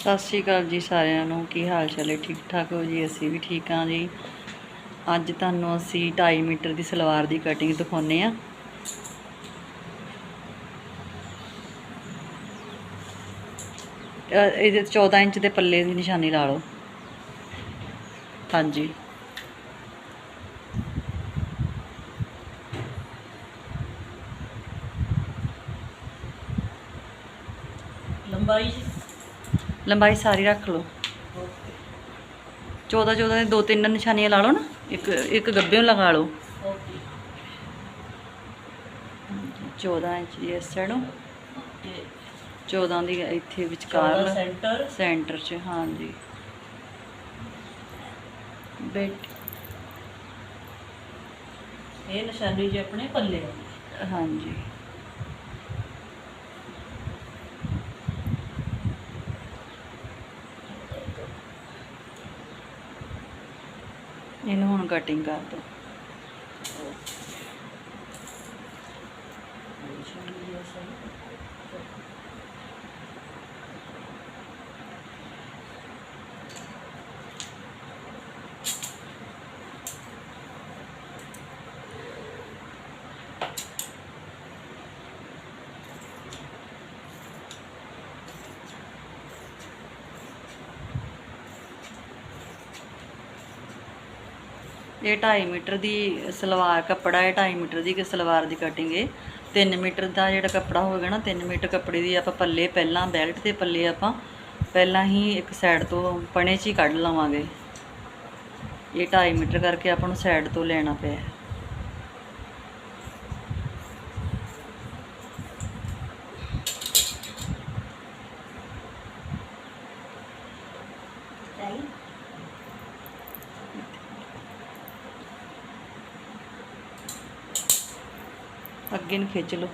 ਸਤਿ ਸ਼੍ਰੀ ਅਕਾਲ ਜੀ ਸਾਰਿਆਂ ਨੂੰ। ਕੀ ਹਾਲ ਚਾਲ ਹੈ? ਠੀਕ ਠਾਕ ਹੋ ਜੀ? ਅਸੀਂ ਵੀ ਠੀਕ ਹਾਂ ਜੀ। ਅੱਜ ਤੁਹਾਨੂੰ ਅਸੀਂ 2.5 ਮੀਟਰ ਦੀ ਸਲਵਾਰ ਦੀ ਕਟਿੰਗ ਦਿਖਾਉਨੇ ਆ ਇਹਦੇ 14 ਇੰਚ ਦੇ ਪੱਲੇ ਦੀ ਨਿਸ਼ਾਨੀ ਲਾ ਲਓ। ਹਾਂਜੀ। ਲੰਬਾਈ ਸਾਰੀ ਰੱਖ ਲਓ। 14 14 ਦੇ ਦੋ ਤਿੰਨ ਨਿਸ਼ਾਨੀਆਂ ਲਾ ਲਓ ਨਾ ਇੱਕ ਇੱਕ ਗੱਬਿਓਂ ਲਗਾ ਲਓ। ਓਕੇ 14 ਇੰਚ ਦੀ ਇਸ ਸਾਈਡੋਂ ਤੇ 14 ਦੀ ਇੱਥੇ ਵਿਚਕਾਰ ਸੈਂਟਰ। ਸੈਂਟਰ 'ਚ ਹਾਂਜੀ। ਬੈਟ ਇਹ ਨਿਸ਼ਾਨੀ ਜੀ ਆਪਣੇ ਪੱਲੇ। ਹਾਂਜੀ। ਇਹਨੂੰ ਹੁਣ ਕਟਿੰਗ ਕਰ ਦੋ। ਨਿਸ਼ਾਨੀ ਜੀ ਇਹ 2.5 ਮੀਟਰ ਦੀ ਸਲਵਾਰ ਕੱਪੜਾ ਹੈ 2.5 ਮੀਟਰ ਦੀ ਕਿ ਸਲਵਾਰ ਦੀ ਕਟਿੰਗ ਹੈ। 3 ਮੀਟਰ ਦਾ ਜਿਹੜਾ ਕੱਪੜਾ ਹੋਵੇਗਾ ਨਾ 3 ਮੀਟਰ ਕੱਪੜੇ ਦੀ ਆਪਾਂ ਪੱਲੇ ਪਹਿਲਾਂ ਬੈਲਟ ਤੇ ਪੱਲੇ ਆਪਾਂ ਪਹਿਲਾਂ ਹੀ ਇੱਕ ਸਾਈਡ ਤੋਂ ਪਣੇ 'ਚ ਹੀ ਕੱਢ ਲਵਾਂਗੇ। ਇਹ 2.5 ਮੀਟਰ ਕਰਕੇ ਆਪਾਂ ਨੂੰ ਸਾਈਡ ਤੋਂ ਲੈਣਾ ਪਿਆ। ਅੱਗੇ ਨੂੰ ਖਿੱਚ ਲਓ।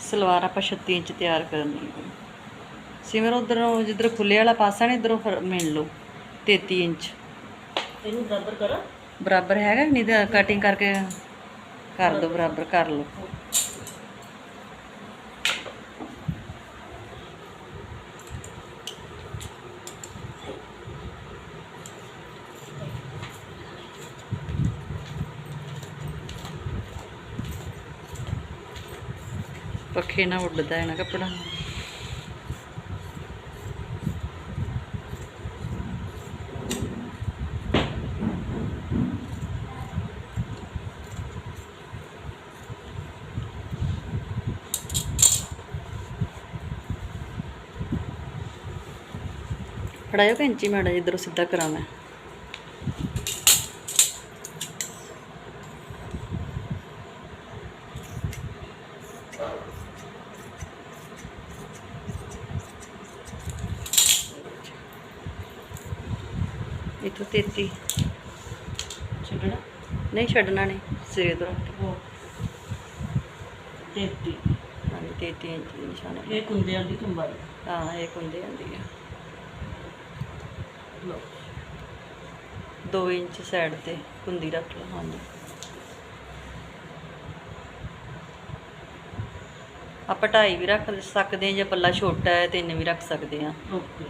ਸਲਵਾਰ ਆਪਾਂ 36 ਇੰਚ ਤਿਆਰ ਕਰਨੀ ਹੈ। ਸਿਮਰ ਉਧਰੋਂ ਜਿੱਧਰ ਖੁੱਲੇ ਵਾਲਾ ਪਾਸਾ ਨੇ ਇਧਰੋਂ ਮਿਲ ਲਓ 33 ਇੰਚ। ਇਹਨੂੰ ਬਰਾਬਰ ਕਰਾਂ। ਬਰਾਬਰ ਹੈਗਾ ਨਹੀਂ ਤਾਂ ਕਟਿੰਗ ਕਰਕੇ ਕਰ ਦਿਓ ਬਰਾਬਰ ਕਰ ਲਓ। ਪੱਖੇ ਨਾਲ ਉੱਡਦਾ ਹੈ ਨਾ ਕੱਪੜਾ। ਫੜਾਇਓ ਕੈਂਚੀ ਮਾੜਾ ਜਿਹਾ ਇੱਧਰੋਂ ਸਿੱਧਾ 33 ਛੱਡਣਾ? ਨਹੀਂ ਛੱਡਣਾ ਨਹੀਂ। ਸਿਰੇ ਤੋਂ। ਕੇ। ਉਹ 33 ਹਾਂਜੀ 33 ਇੰਚ ਦੀ ਨਿਸ਼ਾਨ ਇਹ ਕੁੰਦਿਆਂ ਦੀ ਲੰਬਾਈ ਹਾਂ। ਇਹ ਕੁੰਦੇ ਆਂਦੀ ਆ ਲਓ। 2 ਇੰਚ ਸਾਈਡ ਤੇ ਕੁੰਦੀ ਰੱਖ ਲਓ ਹਾਂਜੀ। ਆਪਾਂ ਢਾਈ ਵੀ ਰੱਖ ਸਕਦੇ ਹਾਂ ਜੇ ਪੱਲਾ ਛੋਟਾ ਹੈ ਤਿੰਨ ਵੀ ਰੱਖ ਸਕਦੇ ਹਾਂ। ਓਕੇ।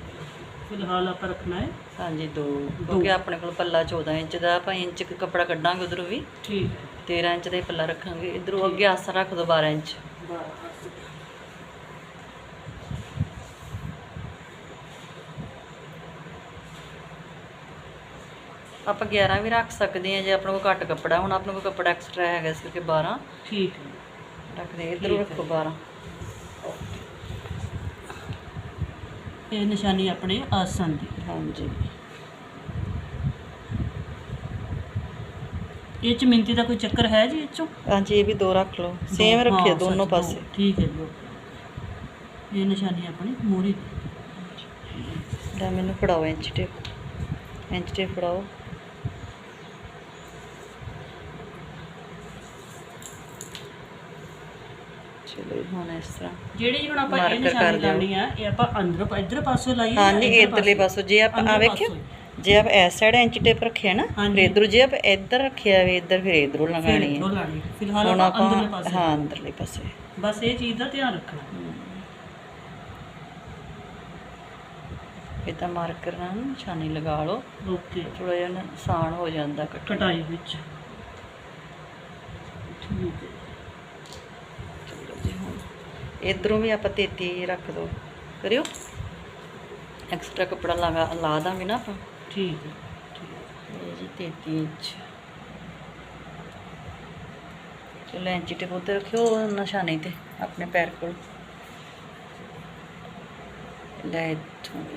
ਫਿਲਹਾਲ ਆਪਾਂ ਰੱਖਣਾ ਹੈ। ਹਾਂਜੀ ਦੋ ਕਿਉਂਕਿ ਆਪਣੇ ਕੋਲ ਪੱਲਾ 14 ਇੰਚ ਦਾ ਆਪਾਂ ਇੰਚ ਕੁ ਕੱਪੜਾ ਕੱਢਾਂਗੇ ਉਧਰੋਂ ਵੀ। ਠੀਕ ਹੈ। 13 ਇੰਚ ਦਾ ਹੀ ਪੱਲਾ ਰੱਖਾਂਗੇ। ਇਧਰੋਂ ਅੱਗੇ ਆਸਾ ਰੱਖ ਦੋ 12 ਇੰਚ। ਆਪਾਂ 11 ਵੀ ਰੱਖ ਸਕਦੇ ਹਾਂ ਜੇ ਆਪਣੇ ਕੋਲ ਘੱਟ ਕੱਪੜਾ ਹੁਣ ਆਪਣੇ ਕੋਲ ਕੱਪੜਾ ਐਕਸਟਰਾ ਹੈਗਾ ਇਸ ਕਰਕੇ 12 ਠੀਕ ਹੈ। ਰੱਖਦੇ ਇਧਰੋਂ। ਰੱਖੋ 12 ਇਹ ਨਿਸ਼ਾਨੀ ਆਪਣੇ ਆਸਨ ਦੀ। ਹਾਂਜੀ। ਇਹ ਚ ਮਿੰਤੀ ਦਾ ਕੋਈ ਚੱਕਰ ਹੈ ਜੀ ਇਹ ਚੋਂ ਹਾਂਜੀ ਇਹ ਵੀ ਦੋ ਰੱਖ ਲਓ। ਸੇਮ ਰੱਖਿਓ ਹਾਂ, ਦੋਨੋਂ ਸੱਚ, ਦੋ। ਪਾਸੇ। ਠੀਕ ਹੈ ਜੀ ਓਕੇ। ਇਹ ਨਿਸ਼ਾਨੀ ਆਪਣੀ ਮੂਰੀ ਲੈ ਮੈਨੂੰ ਫੜਾਓ ਇੰਚ ਟੇਪ। ਇੰਚ ਟੇਪ ਫੜਾਓ। ਚਲੋ ਜੀ, ਹੁਣ ਇਸ ਤਰ੍ਹਾਂ ਜਿਹੜੀ ਜੀ ਹੁਣ ਆਪਾਂ ਇਹ Marker ਕਰ ਨਿਸ਼ਾਨੀ ਦਿਓ। ਲਾਉਣੀ ਆ ਇਹ ਆਪਾਂ ਅੰਦਰ ਇੱਧਰ ਪਾਸੇ ਲਾਈਏ ਹਾਂ ਜਾਂ ਨਹੀਂ ਇੱਧਰ ਇਧਰਲੇ ਪਾਸੋਂ? ਜੇ ਆਪਾਂ ਆ ਅੰਦਰ ਵੇਖਿਓ ਪਾਸੋਂ। ਜੇ ਆਪ ਇਸ ਸਾਈਡ ਇੰਚ ਟੇਪ ਰੱਖਿਆ ਨਾ ਫਿਰ ਹਾਂਜੀ। ਇਧਰੋਂ ਜੇ ਆਪ ਇੱਧਰ ਰੱਖਿਆ ਵੇ ਇੱਧਰ ਫਿਰ ਇਧਰੋਂ ਫਿਰ ਲਗਾਣੀ ਇੱਧਰੋਂ ਹੈ ਲਾਣੀ ਫਿਲਹਾਲ ਹੁਣ ਆਪਾਂ ਅੰਦਰਲੇ ਆਪਾਂ ਪਾਸੇ। ਹਾਂ ਅੰਦਰਲੇ ਪਾਸੇ। ਬਸ ਇਹ ਚੀਜ਼ ਦਾ ਧਿਆਨ ਰੱਖਣਾ। ਇਦਾਂ ਮਾਰਕਰ ਨਾਲ ਨਿਸ਼ਾਨੀ ਲਗਾ ਲਓ। ਓਕੇ। ਥੋੜਾ ਜਿਹਾ ਨਾ ਆਸਾਨ ਹੋ ਜਾਂਦਾ ਕਟਾਈ ਵਿੱਚ ਠੀਕ ਹੈ ਚਲੋ ਜੀ ਹੁਣ ਇਧਰੋਂ ਵੀ ਆਪਾਂ 33 ਰੱਖ ਦੋ। ਕਰਿਓ। ਐਕਸਟਰਾ ਕੱਪੜਾ ਲਗਾ ਲਾ ਦਾਂਗੇ ਨਾ ਆਪਾਂ। ਠੀਕ ਹੈ ਜੀ 33 ਇੰਚ ਚਲੋ ਇੰਚ ਟੇਪ ਉੱਤੇ ਰੱਖਿਓ ਨਿਸ਼ਾਨੀ ਤੇ ਆਪਣੇ ਪੈਰ ਕੋਲ। ਲੈ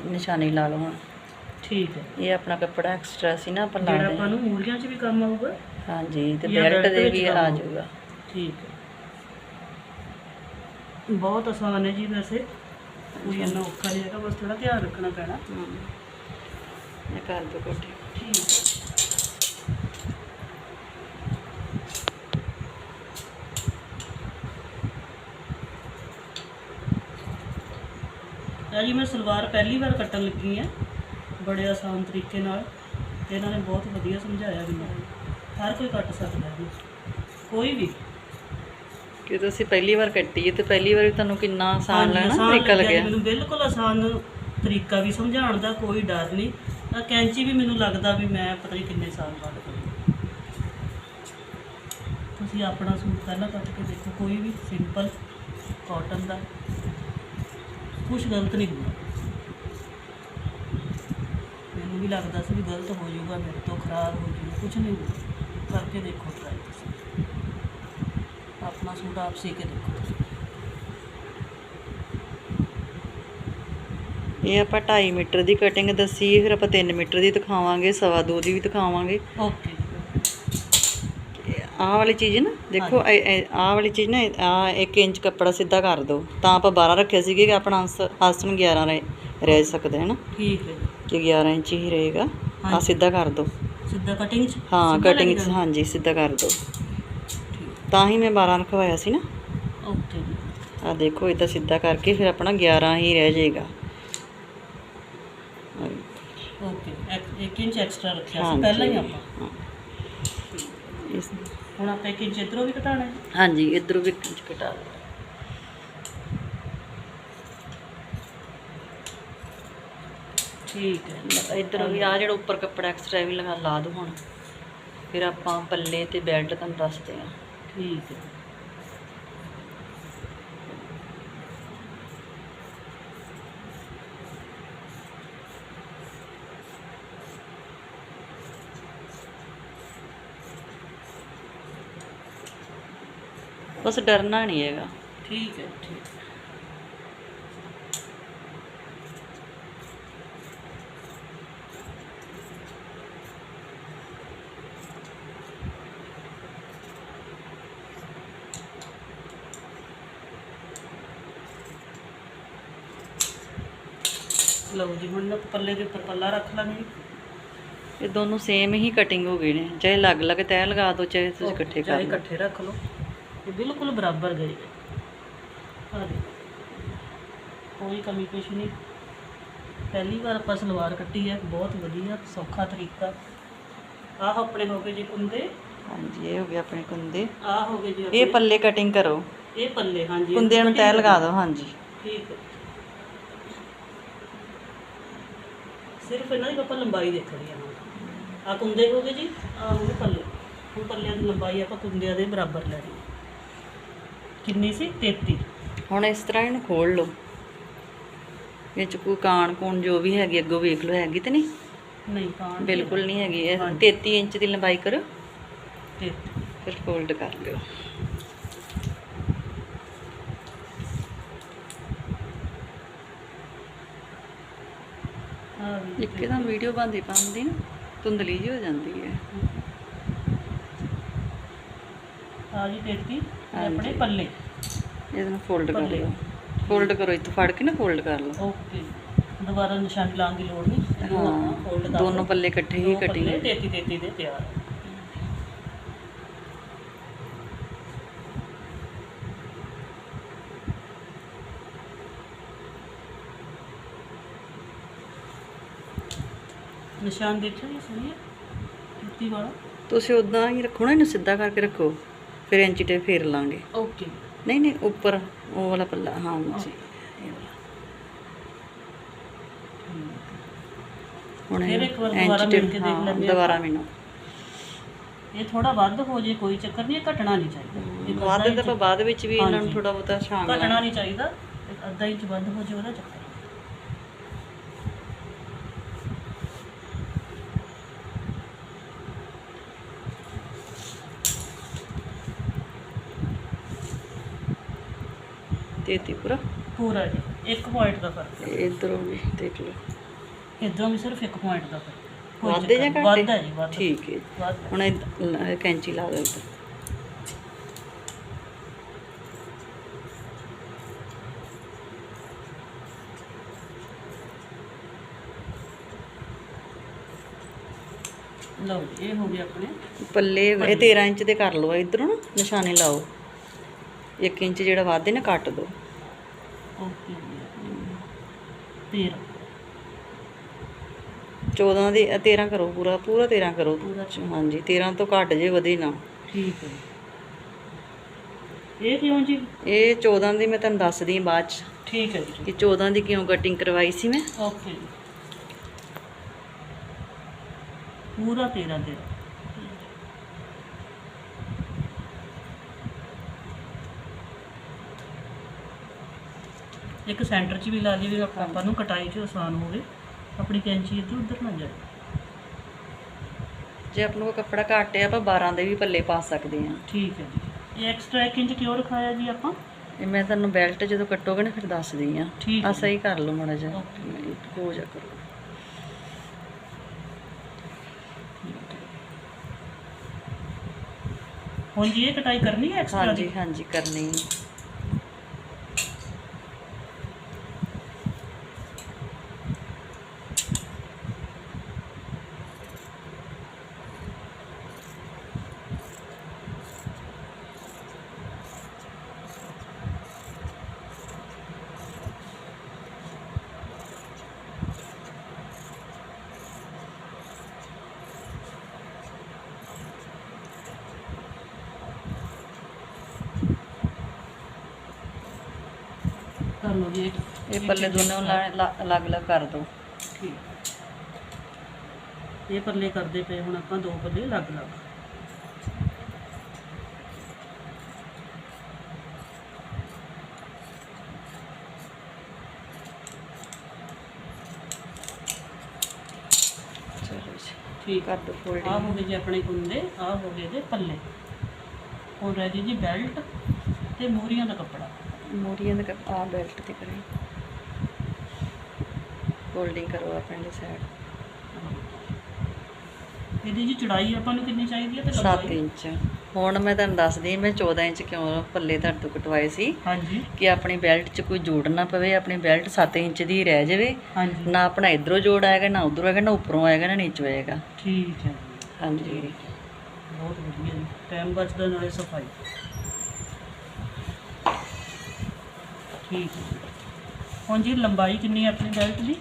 ਨਿਸ਼ਾਨੀ ਲਾ ਲਓ ਹੁਣ। ਠੀਕ ਹੈ। ਇਹ ਆਪਣਾ ਕੱਪੜਾ ਐਕਸਟਰਾ ਸੀ ਨਾ ਆਪਾਂ ਲਾ ਜਿਹੜਾ ਆਪਾਂ ਨੂੰ ਮੂਲੀਆਂ 'ਚ ਵੀ ਕੰਮ ਆਊਗਾ। ਹਾਂਜੀ ਤੇ ਬੈਲਟ ਦੇ ਵੀ ਆ। ਜਾਊਗਾ। ਠੀਕ ਹੈ। ਬਹੁਤ ਆਸਾਨ ਹੈ ਜੀ ਵੈਸੇ। ਕੋਈ ਇੰਨਾ ਔਖਾ ਨਹੀਂ ਹੈਗਾ ਬਸ ਥੋੜਾ ਧਿਆਨ ਰੱਖਣਾ ਪੈਣਾ। ਇਹ ਕਰ ਦੋ ਕੋਟੀ ਠੀਕ ਹੈ। ਜੀ ਮੈਂ ਸਲਵਾਰ ਪਹਿਲੀ ਵਾਰ ਕੱਟਣ ਲੱਗੀ ਆ ਬੜੇ ਆਸਾਨ ਤਰੀਕੇ ਨਾਲ। ਤੇ ਇਹਨਾਂ ਨੇ ਬਹੁਤ ਵਧੀਆ ਸਮਝਾਇਆ ਮੈਨੂੰ। ਹਰ ਕੋਈ ਕੱਟ ਸਕਦਾ ਜੀ ਕੋਈ ਵੀ। ਕਿ ਤੁਸੀਂ ਪਹਿਲੀ ਵਾਰ ਕੱਟੀ ਹੈ ਤੇ ਪਹਿਲੀ ਵਾਰ ਤੁਹਾਨੂੰ ਕਿੰਨਾ ਆਸਾਨ ਹਾਂਜੀ, ਆਸਾਨ ਤਰੀਕਾ ਲੱਗਿਆ ਮੈਨੂੰ ਬਿਲਕੁਲ ਆਸਾਨ ਤਰੀਕਾ ਵੀ ਸਮਝਾਉਣ ਦਾ ਕੋਈ ਡਰ ਨਹੀਂ। ਆ ਕੈਂਚੀ ਵੀ ਮੈਨੂੰ ਲੱਗਦਾ ਵੀ ਮੈਂ ਪਤਾ ਨਹੀਂ ਕਿੰਨੇ ਸਾਲ ਬਾਅਦ ਕਰੀ ਤੁਸੀਂ ਆਪਣਾ ਸੂਟ ਪਹਿਲਾਂ ਕੱਟ ਕੇ ਦੇਖੋ ਕੋਈ ਵੀ ਸਿੰਪਲ ਕਾਟਨ ਦਾ। ਕੁਝ ਗਲਤ ਨਹੀਂ ਹੁੰਦਾ। ਮੈਨੂੰ ਵੀ ਲੱਗਦਾ ਸੀ ਵੀ ਗਲਤ ਹੋ ਜਾਊਗਾ ਮੇਰੇ ਤੋਂ ਖਰਾਬ ਹੋ ਜਾਊਗਾ ਕੁਝ ਨਹੀਂ ਹੁੰਦਾ। ਕਰਕੇ ਦੇਖੋ ਟਰਾਈ ਆਪਣਾ ਸੂਟ ਆਪ ਸੀ ਕੇ ਦੇਖੋ ਇਹ ਆਪਾਂ 2.5 ਮੀਟਰ ਦੀ ਕਟਿੰਗ ਦੱਸੀ ਫਿਰ ਆਪਾਂ 3 ਮੀਟਰ ਦੀ ਦਿਖਾਵਾਂਗੇ ਸਵਾ ਦੋ ਦੀ ਵੀ ਦਿਖਾਵਾਂਗੇ। ਓਕੇ। ਆਹ ਵਾਲੀ ਚੀਜ਼ ਨਾ ਦੇਖੋ ਆਹ ਵਾਲੀ ਚੀਜ਼ ਨਾ ਆ 1 ਇੰਚ ਕੱਪੜਾ ਸਿੱਧਾ ਕਰ ਦਿਓ। ਤਾਂ ਆਪਾਂ 12 ਰੱਖਿਆ ਸੀਗੇ ਕਿ ਆਪਣਾ ਆਸ- ਆਸਣ 11 ਰਹਿ ਰਹਿ ਸਕਦਾ ਹੈ ਨਾ? ਠੀਕ ਹੈ। ਕਿ 11 ਇੰਚ ਹੀ ਰਹੇਗਾ। ਆ। ਸਿੱਧਾ ਕਰ ਦਿਓ। ਸਿੱਧਾ ਕਟਿੰਗ ਚ? ਹਾਂ ਕਟਿੰਗ ਲੱਗਦਾ? ਹਾਂਜੀ ਸਿੱਧਾ ਕਰ ਦਿਓ। ਤਾਂ ਹੀ ਮੈਂ 12 ਰਖਵਾਇਆ ਸੀ ਨਾ। ਓਕੇ ਜੀ। ਆ ਦੇਖੋ ਇਦਾਂ ਸਿੱਧਾ ਕਰਕੇ ਫਿਰ ਆਪਣਾ 11 ਹੀ ਰਹਿ ਜਾਏਗਾ। ਓਕੇ 1 ਇੰਚ ਐਕਸਟਰਾ ਰੱਖਿਆ ਸੀ ਹਾਂਜੀ। ਪਹਿਲਾਂ ਹੀ ਆਪਾਂ। ਹਾਂ। ਇਸ ਹੁਣ ਆਪਾਂ 1 ਇੰਚ ਇਧਰੋਂ ਵੀ ਘਟਾਣਾ ਹੈ। ਹਾਂਜੀ ਇਧਰੋਂ ਵੀ ਇੰਚ ਘਟਾ ਦਿਓ ਠੀਕ ਹੈ। ਇਧਰੋਂ ਵੀ ਆ ਜਿਹੜਾ ਉੱਪਰ ਕੱਪੜਾ ਐਕਸਟਰਾ ਵੀ ਲਗਾ ਲਾ ਦੋ ਹੁਣ। ਫਿਰ ਆਪਾਂ ਪੱਲੇ ਤੇ ਬੈਲਟ ਤੁਹਾਨੂੰ ਦੱਸਦੇ ਆ ਠੀਕ ਹੈ। ਬਸ ਡਰਨਾ ਨਹੀਂ ਹੈਗਾ। ਠੀਕ ਹੈ ਠੀਕ ਪੱਲੇ ਦੇ ਉੱਪਰ ਪੱਲਾ ਰੱਖ ਲਾਂਗੇ ਇਹ ਦੋਨੋਂ ਸੇਮ ਹੀ ਕਟਿੰਗ ਹੋ ਗਏ ਨੇ। ਚਾਹੇ ਅਲੱਗ ਅਲੱਗ ਤੈਅ ਲਗਾ ਦਿਓ ਚਾਹੇ ਤੁਸੀਂ ਇਕੱਠੇ ਕਰ ਚਾਹੇ ਲਓ। ਇਕੱਠੇ ਰੱਖ ਲਓ। ਇਹ ਬਿਲਕੁਲ ਬਰਾਬਰ ਗਏ। ਆ ਦੇਖੋ। ਕੋਈ ਕਮੀ ਪੇਸ਼ ਨਹੀਂ। ਪਹਿਲੀ ਵਾਰ ਆਪਾਂ ਸਲਵਾਰ ਕੱਟੀ ਹੈ। ਬਹੁਤ ਵਧੀਆ ਸੌਖਾ ਤਰੀਕਾ। ਆਹ ਆਪਣੇ ਹੋ ਗਏ ਜੀ ਕੁੰਦੇ। ਹਾਂਜੀ ਇਹ ਹੋ ਗਿਆ ਆਪਣੇ ਕੁੰਦੇ। ਆਹ ਹੋ ਗਏ ਜੀ ਇਹ ਆਪਣੇ- ਪੱਲੇ ਕਟਿੰਗ ਕਰੋ। ਇਹ ਪੱਲੇ ਹਾਂਜੀ। ਕੁੰਦਿਆਂ ਨੂੰ ਤੈਅ ਲਗਾ ਦਿਓ ਹਾਂਜੀ। ਠੀਕ ਹੈ। ਸਿਰਫ ਇਹਨਾਂ ਦੀ ਆਪਾਂ ਲੰਬਾਈ ਦੇਖਣੀ ਆ ਆ ਕੁੰਦੇ ਹੋ ਗਏ ਜੀ ਆ ਹੋ ਗਏ ਪੱਲੇ। ਹੁਣ ਪੱਲਿਆਂ ਦੀ ਲੰਬਾਈ ਆਪਾਂ ਕੁੰਦਿਆਂ ਦੇ ਬਰਾਬਰ ਲੈਣੀ ਕਿੰਨੀ ਸੀ? 33 ਹੁਣ ਇਸ ਤਰ੍ਹਾਂ ਇਹਨੂੰ ਖੋਲ ਲਓ। ਵਿੱਚ ਕੋਈ ਕਾਣ ਕੂਣ ਜੋ ਵੀ ਹੈਗੀ ਅੱਗੋਂ ਵੇਖ ਲਓ ਹੈਗੀ ਤੇ ਨਹੀਂ? ਨਹੀਂ ਤਾਂ ਬਿਲਕੁਲ ਨਹੀਂ ਹੈਗੀ। ਇਹ ਹਾਂਜੀ। 33 ਇੰਚ ਦੀ ਲੰਬਾਈ ਕਰੋ। 33 ਫਿਰ ਫੋਲਡ ਕਰ ਲਿਓ। ਆ ਵੀ ਇੱਕ ਤਾਂ ਵੀਡੀਓ ਬੰਦੀ ਪਾਉਂਦੀ ਨਾ ਧੁੰਦਲੀ ਜਿਹੀ ਹੋ ਜਾਂਦੀ ਹੈ। ਆ ਜੀ 33 ਤੇ ਆਪਣੇ। ਪੱਲੇ। ਇਹਦੇ ਨਾਲ ਫੋਲਡ ਕਰ। ਲਿਓ। ਫੋਲਡ ਕਰੋ ਇੱਥੋਂ ਫੜ ਕੇ ਨਾ ਫੋਲਡ ਕਰ ਲਓ। ਓਕੇ। ਦੁਬਾਰਾ ਨਿਸ਼ਾਨੀ ਲਾਉਣ ਦੀ ਲੋੜ ਨਹੀਂ। ਇਹਨੂੰ ਦੋਨੋਂ। ਪੱਲੇ ਇਕੱਠੇ ਹੀ ਪੱਲੇ 33 33 ਦੇ ਤਿਆਰ ਹੈ। ਨਿਸ਼ਾਨ ਦੇਖਿਆ ਜੀ ਸਹੀ ਹੈ? ਜੁੱਤੀ ਵਾਲਾ। ਤੁਸੀਂ ਉਦਾਂ ਹੀ ਰੱਖੋ ਨਾ ਇਹਨੂੰ ਸਿੱਧਾ ਕਰਕੇ ਰੱਖੋ। ਫਿਰ ਇੰਚੀ ਟੇਪ ਫੇਰ ਲਾਂਗੇ। ਓਕੇ। ਨਹੀਂ ਨਹੀਂ ਉੱਪਰ ਉਹ ਵਾਲਾ ਪੱਲਾ ਹਾਂ ਜੀ ਹੁਣ ਫਿਰ ਇੱਕ ਵਾਰ ਦੁਬਾਰਾ ਟੇਪ ਕੇ ਦੇਖ ਲੈਂਦੇ ਹਾਂ। ਦੁਬਾਰਾ ਮੈਨੂੰ ਇਹ ਥੋੜਾ ਵੱਧ ਹੋ ਜੇ ਕੋਈ ਚੱਕਰ ਨਹੀਂ ਇਹ ਘਟਣਾ ਨਹੀਂ ਚਾਹੀਦਾ। ਇਹ ਬਾਅਦ ਆਪਾਂ ਬਾਅਦ ਵਿੱਚ ਵੀ ਇਹਨਾਂ ਨੂੰ ਹਾਂਜੀ। ਥੋੜਾ ਬਹੁਤਾ ਸ਼ਾਮਲ ਘਟਣਾ ਨਹੀਂ ਚਾਹੀਦਾ। ਇੱਕ ਅੱਧਾ ਇੰਚ ਵੱਧ ਹੋ ਜੇ ਉਹਦਾ ਚੱਕਰ ਤੇ ਤੇ ਪੂਰਾ? ਪੂਰਾ ਜੀ ਇੱਕ ਪੁਆਇੰਟ ਦਾ ਫ਼ਰਕ। ਇਧਰੋਂ ਵੀ ਦੇਖ ਲਓ। ਇਧਰੋਂ ਵੀ ਸਿਰਫ ਇੱਕ ਪੁਆਇੰਟ ਦਾ ਫ਼ਰਕ। ਕੋਈ ਵਾਧੇ ਜਾਂ ਚੱਕਰ ਘਾਟੇ ਨਹੀਂ। ਵੱਧ ਹੈ ਜੀ ਵੱਧ ਠੀਕ ਹੈ ਵੱਧ ਹੁਣ ਇਹ ਲ- ਕੈਂਚੀ ਲਾ ਦਿਓ ਇੱਧਰ। ਲਓ ਜੀ, ਇਹ ਹੋ ਗਿਆ ਆਪਣੇ ਪੱਲੇ ਇਹ 13 ਇੰਚ ਦੇ ਕਰ ਲਓ ਇਧਰੋਂ ਨਾ ਨਿਸ਼ਾਨੇ ਲਾਓ। 1 ਇੰਚ ਜਿਹੜਾ ਵਾਧੇ ਨਾ ਕੱਟ ਦਿਓ ਓਕੇ 13 14 ਦੀ ਅ, 13 ਕਰੋ ਪੂਰਾ ਪੂਰਾ 13 ਕਰੋ। ਪੂਰਾ ਹਾਂਜੀ 13 ਤੋਂ ਘੱਟ ਜੇ ਵਧੇ ਨਾ। ਠੀਕ ਹੈ। ਇਹ ਕਿਉਂ ਜੀ? ਇਹ 14 ਦੀ ਮੈਂ ਤੁਹਾਨੂੰ ਦੱਸਦੀ ਹਾਂ ਬਾਅਦ ਚ। ਠੀਕ ਹੈ ਜੀ। ਕਿ 14 ਦੀ ਕਿਉਂ ਕਟਿੰਗ ਕਰਵਾਈ ਸੀ ਮੈਂ? ਓਕੇ ਜੀ। ਪੂਰਾ 13 13 ਇੱਕ ਸੈਂਟਰ 'ਚ ਵੀ ਲਾ ਲਈ ਵੀ ਆਪਾਂ ਨੂੰ ਕਟਾਈ 'ਚ ਆਸਾਨ ਹੋਵੇ ਆਪਣੀ ਕੈਂਚੀ ਇੱਧਰ ਉੱਧਰ ਨਾ ਜਾਏ। ਜੇ ਆਪਾਂ ਨੂੰ ਕੱਪੜਾ ਘੱਟ ਹੈ ਆਪਾਂ 12 ਦੇ ਵੀ ਪੱਲੇ ਪਾ ਸਕਦੇ ਹਾਂ। ਠੀਕ ਹੈ ਜੀ। ਇਹ ਐਕਸਟਰਾ 1 ਇੰਚ ਕਿਉਂ ਰਖਾਇਆ ਜੀ ਆਪਾਂ? ਇਹ ਮੈਂ ਤੁਹਾਨੂੰ ਬੈਲਟ ਜਦੋਂ ਕੱਟੋਗੇ ਨਾ ਫਿਰ ਦੱਸਦੀ ਆ ਠੀਕ ਆ ਸਹੀ ਕਰ ਲਓ ਮਾੜਾ ਜਿਹਾ. ਹੋ ਜਾ ਕਰੋ। ਹੁਣ ਜੀ ਇਹ ਕਟਾਈ ਕਰਨੀ ਹੈ ਐਕਸਟਰਾ ਹਾਂਜੀ ਹਾਂਜੀ ਕਰਨੀ ਹੈ। ਲਓ ਜੀ ਇਹ ਪੱਲੇ ਦੋਨੋਂ ਅਲੱਗ-ਅਲੱਗ ਕਰ ਦਿਓ ਠੀਕ। ਇਹ ਪੱਲੇ ਕਰਦੇ ਪਏ ਹੁਣ ਆਪਾਂ ਦੋ ਪੱਲੇ ਅਲੱਗ ਅਲੱਗ ਚਲੋ ਜੀ ਠੀਕ। ਕਰ ਆ ਫੋਲਡਿੰਗ ਹੋ ਗਏ ਜੀ ਆਪਣੇ ਕੁੰਦੇ ਆ ਹੋ ਗਏ ਜੀ ਪੱਲੇ। ਹੁਣ ਰਹਿ ਜੀ ਬੈਲਟ ਤੇ ਮੂਰੀਆਂ ਦਾ ਕੱਪੜਾ। ਮੋਰੀਆਂ ਦਾ ਆ ਬੈਲਟ ਤੇ ਕਰੇ। ਫੋਲਡਿੰਗ ਕਰੋ ਆਪਣੇ ਸਾਈਡ ਇਹਦੀ ਜੀ ਚੜਾਈ ਆਪਾਂ ਨੂੰ ਕਿੰਨੀ ਚਾਹੀਦੀ ਹੈ ਤੇ 7 ਲੰਬਾਈ ਇੰਚ। ਹੁਣ ਮੈਂ ਤੁਹਾਨੂੰ ਦੱਸਦੀ ਮੈਂ 14 ਇੰਚ ਕਿਉਂ ਪੱਲੇ ਤੁਹਾਡੇ ਤੋਂ ਕਟਵਾਏ ਸੀ? ਹਾਂਜੀ। ਕਿ ਆਪਣੀ ਬੈਲਟ 'ਚ ਕੋਈ ਜੋੜ ਨਾ ਪਵੇ ਆਪਣੀ ਬੈਲਟ 7 ਇੰਚ ਦੀ ਰਹਿ ਜਾਵੇ। ਹਾਂਜੀ। ਨਾ ਆਪਣਾ ਇਧਰੋਂ ਜੋੜ ਆਏਗਾ ਨਾ ਉਧਰੋਂ ਆਏਗਾ ਨਾ ਉੱਪਰੋਂ ਆਏਗਾ ਨਾ ਨੀਚੋਂ ਆਏਗਾ। ਠੀਕ ਹੈ। ਹਾਂਜੀ। ਬਹੁਤ ਵਧੀਆ ਟਾਈਮ ਬਚਦਾ ਨਾਲੇ ਸਫ਼ਾਈ। ਠੀਕ ਹੁਣ ਜੀ ਲੰਬਾਈ ਕਿੰਨੀ ਹੈ ਆਪਣੀ ਬੈਲਟ ਦੀ?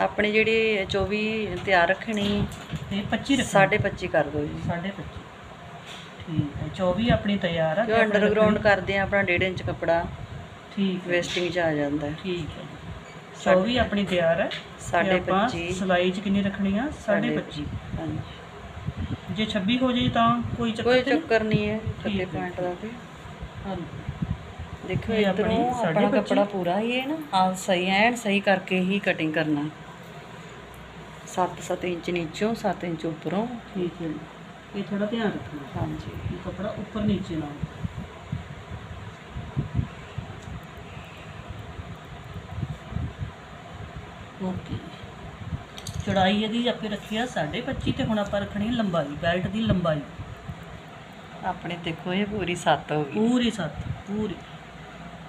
ਆਪਣੀ ਜਿਹੜੀ 24 ਤਿਆਰ ਰੱਖਣੀ ਤੇ 25 ਰੱਖਣਾ? 25 ਕਰ ਦਿਓ ਜੀ। 25 ਠੀਕ ਹੈ। 24 ਆਪਣੀ ਤਿਆਰ ਹੈ ਜੋ ਅੰਡਰਗਰਾਉਂਡ ਕਰਦੇ ਆ ਆਪਣਾ 1.5 ਇੰਚ ਕੱਪੜਾ ਠੀਕ ਵੇਸਟਿੰਗ 'ਚ ਆ ਜਾਂਦਾ ਹੈ। ਠੀਕ ਹੈ। 24 ਆਪਣੀ ਤਿਆਰ ਹੈ। ਸਾਢੇ ਤੇ ਆਪਾਂ 25 ਸਿਲਾਈ ਚ ਕਿੰਨੀ ਰੱਖਣੀ ਆ? 25 ਹਾਂਜੀ। ਜੇ 26 ਹੋ ਜਾਈ ਤਾਂ ਕੋਈ ਚੱਕਰ ਕੋਈ? ਚੱਕਰ ਨਹੀਂ ਹੈ ਠੀਕ ਕੱਟੇ ਹੈ। ਪੁਆਇੰਟ ਦਾ ਤੇ। ਹਾਂਜੀ। ਦੇਖੋ ਇਹ ਆਪਣੀ ਆਪਣਾ। ਕੱਪੜਾ ਪੂਰਾ ਹੀ ਹੈ ਨਾ। ਆ ਸਹੀ ਐਨ ਸਹੀ ਕਰਕੇ ਹੀ ਕਟਿੰਗ ਕਰਨਾ। 7-7 ਇੰਚ ਨੀਚੋਂ 7 ਇੰਚ ਉੱਪਰੋਂ। ਠੀਕ ਹੈ। ਇਹ ਥੋੜਾ ਧਿਆਨ ਰੱਖਣਾ। ਹਾਂਜੀ। ਕਪੜਾ ਉੱਪਰ ਨੀਚੇ ਨਾ ਓਕੇ। ਚੜਾਈ ਇਹਦੀ ਆਪੇ ਰੱਖੀ ਆ 25 ਤੇ ਹੁਣ ਆਪਾਂ ਰੱਖਣੀ ਹੈ ਲੰਬਾਈ ਬੈਲਟ ਦੀ ਲੰਬਾਈ। ਆਪਣੇ ਦੇਖੋ ਇਹ ਪੂਰੀ 7 ਹੋ ਗਈ। ਪੂਰੀ ਸੱਤ ਪੂਰੀ ਪੂਰੀ।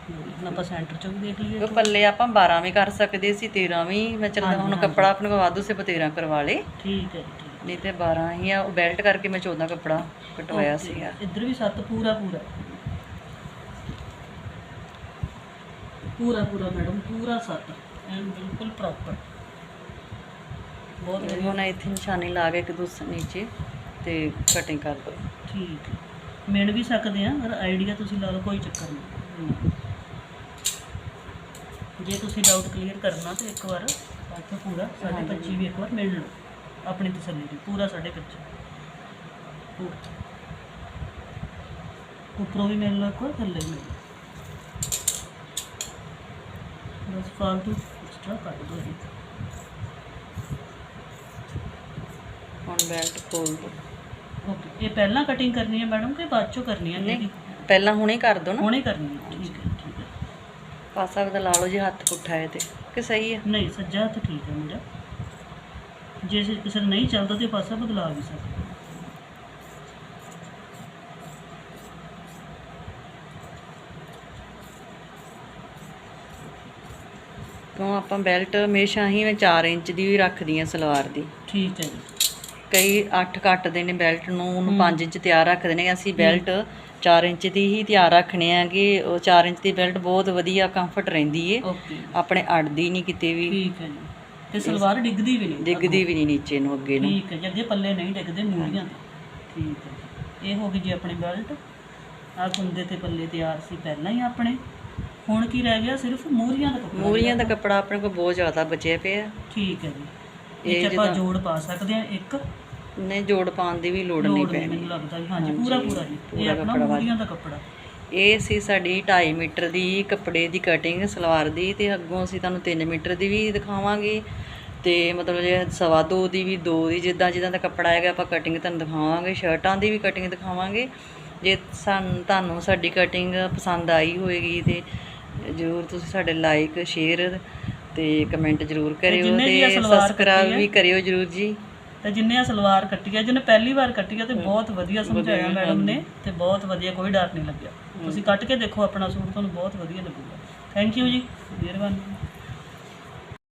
ਹੁਣ ਆਪਾਂ ਸੈਂਟਰ ਚੋਂ ਵੀ ਦੇਖ ਲਈਏ ਪੱਲੇ ਆਪਾਂ 12 ਵੀ ਕਰ ਸਕਦੇ ਸੀ 13 ਵੀ। ਮੈਂ ਚੱਲ ਹਾਂਜੀ, ਹੁਣ। ਕੱਪੜਾ ਆਪਣੇ ਕੋਲ ਵਾਧੂ ਸੇ 13 ਕਰਵਾ ਲੇ ਠੀਕ ਹੈ ਜੀ ਨਹੀਂ ਤੇ 12 ਹੀ ਆ ਉਹ ਬੈਲਟ ਕਰਕੇ ਮੈਂ 14 ਕੱਪੜਾ ਕਟਵਾਇਆ। ਸੀਗਾ। ਇੱਧਰ ਵੀ ਸੱਤ ਪੂਰਾ ਪੂਰਾ। ਪੂਰਾ ਪੂਰਾ ਮੈਡਮ ਪੂਰਾ ਸੱਤ। ਐਨ ਬਿਲਕੁਲ ਪ੍ਰੋਪਰ ਬਹੁਤ ਵਧੀਆ। ਹੁਣ ਇੱਥੇ ਨਿਸ਼ਾਨੀ ਲਾ ਕੇ ਇੱਕ ਦੂਸਰੇ ਨੀਚੇ ਤੇ ਕਟਿੰਗ ਕਰ ਦੋ। ਠੀਕ ਮਿਣ ਵੀ ਸਕਦੇ ਆ ਪਰ ਆਈਡੀਆ ਤੁਸੀਂ ਲਾ ਲਓ ਕੋਈ ਚੱਕਰ ਨਹੀਂ। ਜੇ ਤੁਸੀਂ ਡਾਊਟ ਕਲੀਅਰ ਕਰਨਾ ਤੇ ਇੱਕ ਵਾਰ ਇੱਥੇ ਪੂਰਾ ਸਾਡੇ ਹਾਂਜੀ। 25 ਵੀ ਇੱਕ ਵਾਰ ਮਿਲ ਲਓ ਆਪਣੀ ਤਸੱਲੀ ਦੀ ਪੂਰਾ ਸਾਡੇ 25 ਪੂਰਾ ਉੱਪਰੋਂ ਵੀ ਮਿਲ ਲਓ ਇੱਕ ਵਾਰ ਥੱਲੇ ਵੀ ਬਸ ਫਾਲਤੂ ਐਕਸਟਰਾ ਕੱਟ ਦੋ ਜੀ ਹੁਣ ਬੈਲਟ ਖੋਲ ਦੋ ਓਕੇ ਇਹ ਪਹਿਲਾਂ ਕਟਿੰਗ ਕਰਨੀ ਹੈ ਮੈਡਮ ਕਿ ਬਾਅਦ ਚੋਂ ਕਰਨੀ ਹੈ? ਨਹੀਂ ਪਹਿਲਾਂ ਹੁਣੇ ਕਰ ਦੋ ਨਾ। ਹੁਣੇ ਕਰਨੀ ਹੈ ਠੀਕ ਹੈ। ਪਾਸਾ ਬਦਲਾ ਲਓ ਜੇ ਹੱਥ ਪੁੱਠਾ ਹੈ ਤੇ। ਕਿ ਸਹੀ ਹੈ? ਨਹੀਂ ਸੱਜਾ ਹੱਥ ਠੀਕ ਹੈ ਮੇਰਾ ਜੇ ਕਿਸੇ ਨੂੰ ਨਹੀਂ ਚੱਲਦਾ ਤੇ ਪਾਸਾ ਬਦਲਾ ਵੀ ਸਕਦਾ। ਕਿਉਂ ਆਪਾਂ ਬੈਲਟ ਹਮੇਸ਼ਾ ਹੀ ਮੈਂ 4 ਇੰਚ ਦੀ ਵੀ ਰੱਖਦੀ ਆ ਸਲਵਾਰ ਦੀ। ਠੀਕ ਹੈ ਜੀ। ਕਈ 8 ਕੱਟਦੇ ਨੇ ਬੈਲਟ ਨੂੰ ਉਹਨੂੰ 5 ਇੰਚ ਤਿਆਰ ਰੱਖਦੇ ਨੇ। ਅਸੀਂ ਬੈਲਟ 4 ਇੰਚ ਦੀ ਹੀ ਤਿਆਰ ਰੱਖਣੇ ਆ ਕਿ ਉਹ 4 ਇੰਚ ਦੀ ਬੈਲਟ ਬਹੁਤ ਵਧੀਆ ਕੰਫਰਟ ਰਹਿੰਦੀ ਏ। ਓਕੇ ਆਪਣੇ ਅੜਦੀ ਨਹੀਂ ਕਿਤੇ ਵੀ। ਠੀਕ ਹੈ ਜੀ। ਤੇ ਸਲਵਾਰ ਡਿੱਗਦੀ ਵੀ ਨਹੀਂ। ਡਿੱਗਦੀ ਵੀ ਨਹੀਂ ਨੀਚੇ ਨੂੰ ਅੱਗੇ ਨੂੰ। ਠੀਕ ਹੈ ਜੀ ਅੱਗੇ ਪੱਲੇ ਨਹੀਂ ਡਿੱਗਦੇ ਮੂਲੀਆਂ ਤੇ। ਠੀਕ ਹੈ ਜੀ। ਇਹ ਹੋ ਗਈ ਜੀ ਆਪਣੀ ਬੈਲਟ। ਆਹ ਕੁੰਦੇ ਤੇ ਪੱਲੇ ਤਿਆਰ ਸੀ ਪਹਿਲਾਂ ਹੀ ਆਪਣੇ। ਹੁਣ ਕੀ ਰਹਿ ਗਿਆ? ਸਿਰਫ ਮੂਰੀਆਂ ਦਾ ਕੱਪੜਾ। ਮੂਰੀਆਂ ਦਾ ਕੱਪੜਾ ਆਪਣੇ ਕੋਲ ਬਹੁਤ ਜ਼ਿਆਦਾ ਬਚਿਆ ਪਿਆ। ਠੀਕ ਹੈ ਜੀ। ਇਹ ਇਹ 'ਚ ਆਪਾਂ ਜਿੱਦਾਂ- ਜੋੜ ਪਾ ਸਕਦੇ ਹਾਂ। ਇੱਕ ਨੇ ਜੋੜ ਪਾਉਣ ਦੀ ਵੀ ਲੋੜ ਨਹੀਂ ਪੈਣੀ। ਮੈਨੂੰ ਲੱਗਦਾ ਜੀ ਹਾਂਜੀ ਪੂਰਾ ਪੂਰਾ ਜੀ। ਇਹ ਆਪਣਾ ਕੱਪੜਾ ਵਾ- ਮੂਰੀਆਂ ਦਾ ਕੱਪੜਾ। ਇਹ ਸੀ ਸਾਡੀ 2.5 ਮੀਟਰ ਦੀ ਕੱਪੜੇ ਦੀ ਕਟਿੰਗ ਸਲਵਾਰ ਦੀ ਤੇ ਅੱਗੋਂ ਅਸੀਂ ਤੁਹਾਨੂੰ 3 ਮੀਟਰ ਦੀ ਵੀ ਦਿਖਾਵਾਂਗੇ। ਤੇ ਮਤਲਬ ਜੇ ਸਵਾ ਦੋ ਦੀ ਵੀ ਦੋ ਦੀ ਜਿੱਦਾਂ ਜਿੱਦਾਂ ਦਾ ਕੱਪੜਾ ਆਏਗਾ ਆਪਾਂ ਕਟਿੰਗ ਤੁਹਾਨੂੰ ਦਿਖਾਵਾਂਗੇ ਸ਼ਰਟਾਂ ਦੀ ਵੀ ਕਟਿੰਗ ਦਿਖਾਵਾਂਗੇ। ਜੇ ਸਾਨੂੰ ਤੁਹਾਨੂੰ ਸਾਡੀ ਕਟਿੰਗ ਪਸੰਦ ਆਈ ਹੋਏਗੀ ਤੇ ਜ਼ਰੂਰ ਤੁਸੀਂ ਸਾਡੇ ਲਾਈਕ ਸ਼ੇਅਰ ਤੇ ਕਮੈਂਟ ਜ਼ਰੂਰ ਕਰਿਓ ਤੇ ਸਬਸਕ੍ਰਾਈਬ ਵੀ ਕਰਿਓ ਜ਼ਰੂਰ ਜੀ। ਤੇ ਜਿੰਨੇ ਆ ਸਲਵਾਰ ਕੱਟੀ ਆ ਜਿਹਨੇ ਪਹਿਲੀ ਵਾਰ ਕੱਟੀ ਆ ਤੇ ਬਹੁਤ ਵਧੀਆ ਸਮਝਾਇਆ ਮੈਡਮ ਨੇ ਤੇ ਬਹੁਤ ਵਧੀਆ ਕੋਈ ਡਰ ਨਹੀਂ ਲੱਗਿਆ। ਤੁਸੀਂ ਕੱਟ ਕੇ ਦੇਖੋ ਆਪਣਾ ਸੂਟ ਤੁਹਾਨੂੰ ਬਹੁਤ ਵਧੀਆ ਲੱਗੂਗਾ। ਥੈਂਕ ਯੂ ਜੀ। ਮਿਹਰਬਾਨੀ।